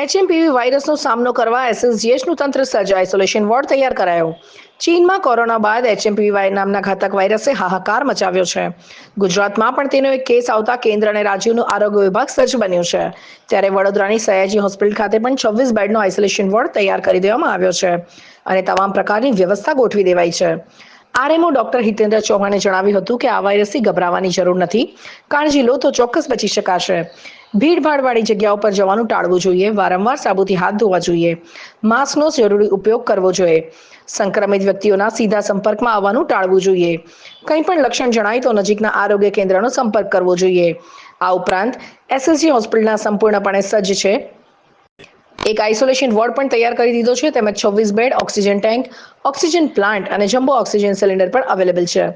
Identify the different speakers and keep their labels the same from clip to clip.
Speaker 1: HMPV વાયરસનો સામનો કરવા એસએસજીએચનું તંત્ર સજ્જ આઇસોલેશન વોર્ડ તૈયાર કરાયો. ચીનમાં કોરોના બાદ એચએમપીવી નામના ઘાતક વાયરસે હાહાકાર મચાવ્યો છે. ગુજરાતમાં પણ તેનો એક કેસ આવતા કેન્દ્ર અને રાજ્યનું આરોગ્ય વિભાગ સજ્જ બન્યું છે. ત્યારે વડોદરાની સયાજી હોસ્પિટલ ખાતે પણ છવ્વીસ બેડનો આઇસોલેશન વોર્ડ તૈયાર કરી દેવામાં આવ્યો છે અને તમામ પ્રકારની વ્યવસ્થા ગોઠવી દેવાઈ છે. આરએમઓ ડોક્ટર હિતેન્દ્ર ચૌહાણે જણાવ્યું હતું કે આ વાયરસથી ગભરાવાની જરૂર નથી. કાળજી લો તો ચોક્કસ બચી શકાશે. ભીડભાડવાળી જગ્યાઓ પર જવાનું ટાળવું જોઈએ. વારંવાર સાબુથી હાથ ધોવા જોઈએ. માસ્કનો જરૂરી ઉપયોગ કરવો જોઈએ. સંક્રમિત વ્યક્તિઓના સીધા સંપર્કમાં આવવાનું ટાળવું જોઈએ. કંઈ પણ લક્ષણ જણાય તો નજીકના આરોગ્ય કેન્દ્રનો સંપર્ક કરવો જોઈએ. આ ઉપરાંત એસએસજી હોસ્પિટલના સંપૂર્ણપણે સજ્જ છે. એક આઇસોલેશન વોર્ડ પણ તૈયાર કરી દીધો છે તેમજ છવ્વીસ bed oxygen tank oxygen plant અને જમ્બો ઓક્સિજન સિલિન્ડર પણ અવેલેબલ છે.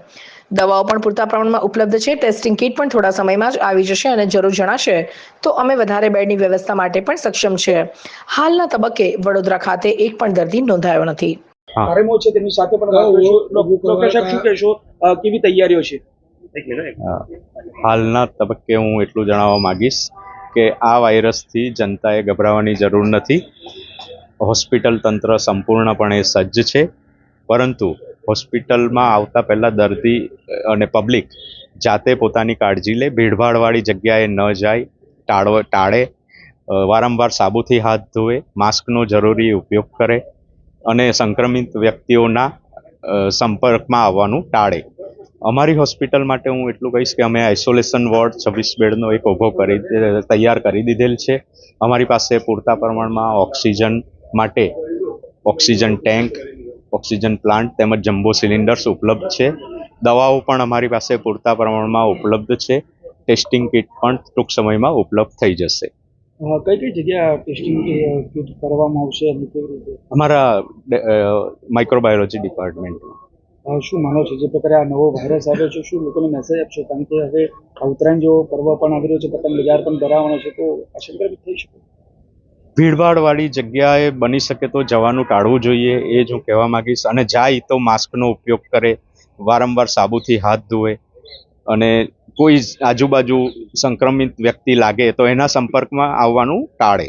Speaker 1: દવાઓ પણ પૂરતા પ્રમાણમાં ઉપલબ્ધ છે ટેસ્ટિંગ કિટ પણ થોડા સમયમાં જ આવી જશે અને જરૂર જણાશે. તો અમે વધારે બેડની વ્યવસ્થા માટે પણ સક્ષમ છે. હાલના તબક્કે વડોદરા ખાતે એક પણ દર્દી નોંધાયો નથી.
Speaker 2: આરએમઓ છે તેમની સાથે પણ ડોક્ટર સાહેબ શું કહેશો? કેવી તૈયારીઓ છે?
Speaker 3: હાલના તબક્કે હું એટલું જણાવવા માંગીશ. કે આ વાયરસથી જનતાએ ગભરાવાની જરૂર નથી. હોસ્પિટલ તંત્ર સંપૂર્ણપણે સજ્જ છે. પરંતુ હોસ્પિટલમાં આવતા પહેલાં દર્દી અને પબ્લિક જાતે પોતાની કાળજી લે, ભીડભાડવાળી જગ્યાએ ન જાય, ટાળવ, ટાળે વારંવાર સાબુથી હાથ ધોવે, માસ્કનો જરૂરી ઉપયોગ કરે અને સંક્રમિત વ્યક્તિઓના સંપર્કમાં આવવાનું ટાળે. અમારી હોસ્પિટલ માટે હું એટલું કહીશ કે અમે આઇસોલેશન વોર્ડ છવ્વીસ બેડનો એક ઊભો કરી તૈયાર કરી દીધેલ છે. અમારી પાસે પૂરતા પ્રમાણમાં ઓક્સિજન માટે ઓક્સિજન ટેન્ક ઓક્સિજન પ્લાન્ટ તેમજ જમ્બો સિલિન્ડર્સ ઉપલબ્ધ છે. દવાઓ પણ અમારી પાસે પૂરતા પ્રમાણમાં ઉપલબ્ધ છે. ટેસ્ટિંગ કિટ પણ ટૂંક સમયમાં ઉપલબ્ધ થઈ જશે.
Speaker 2: કઈ કઈ જગ્યા ટેસ્ટિંગ કિટ કરવામાં આવશે
Speaker 3: અમારા માઇક્રોબાયોલોજી ડિપાર્ટમેન્ટમાં
Speaker 2: શું માનો છો? જે પ્રકારે આ નવો વાયરસ આવ્યો છે શું લોકોને મેસેજ આપશો? કારણ કે હવે આ ઉત્તરાયણ જેવો પર્વ પણ આવી રહ્યો છે પતંગ બજાર પણ ભરાવાનો છે તો આ સંક્રમિત થઈ શકે?
Speaker 3: ભીડભાડવાળી જગ્યાએ બની શકે તો જવાનું ટાળવું જોઈએ એ જ હું કહેવા માંગીશ. અને જાય તો માસ્કનો ઉપયોગ કરે વારંવાર સાબુથી હાથ ધોવે. અને કોઈ આજુબાજુ સંક્રમિત વ્યક્તિ લાગે તો એના સંપર્કમાં આવવાનું ટાળે.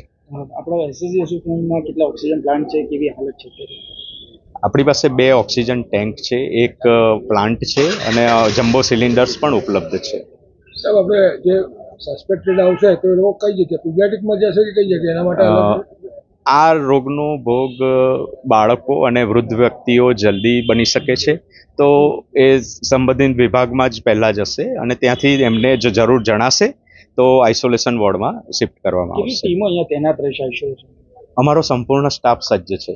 Speaker 2: આપણા એસએસજી હોસ્પિટલમાં કેટલા ઓક્સિજન પ્લાન્ટ છે કેવી હાલત છે?
Speaker 3: આપણી પાસે બે ઓક્સિજન ટેન્ક છે એક પ્લાન્ટ છે અને જમ્બો સિલિન્ડર્સ પણ ઉપલબ્ધ છે.
Speaker 4: સાહેબ આપણે જે સસ્પેક્ટેડ આવશે તો એ કઈ જગ્યાએ? પીડિયાટિકમાં જશે કે કઈ જગ્યાએ? એના માટે
Speaker 3: આ રોગનો ભોગ બાળકો અને વૃદ્ધ વ્યક્તિઓ જલ્દી બની શકે છે. તો એ સંબંધિત વિભાગમાં જ પહેલાં જશે અને ત્યાંથી એમને જો જરૂર જણાશે. તો આઇસોલેશન વોર્ડમાં શિફ્ટ કરવામાં આવશે.
Speaker 2: ટીમો અહીંયા તૈનાત રહેશે
Speaker 3: અમારો સંપૂર્ણ સ્ટાફ સજ્જ છે.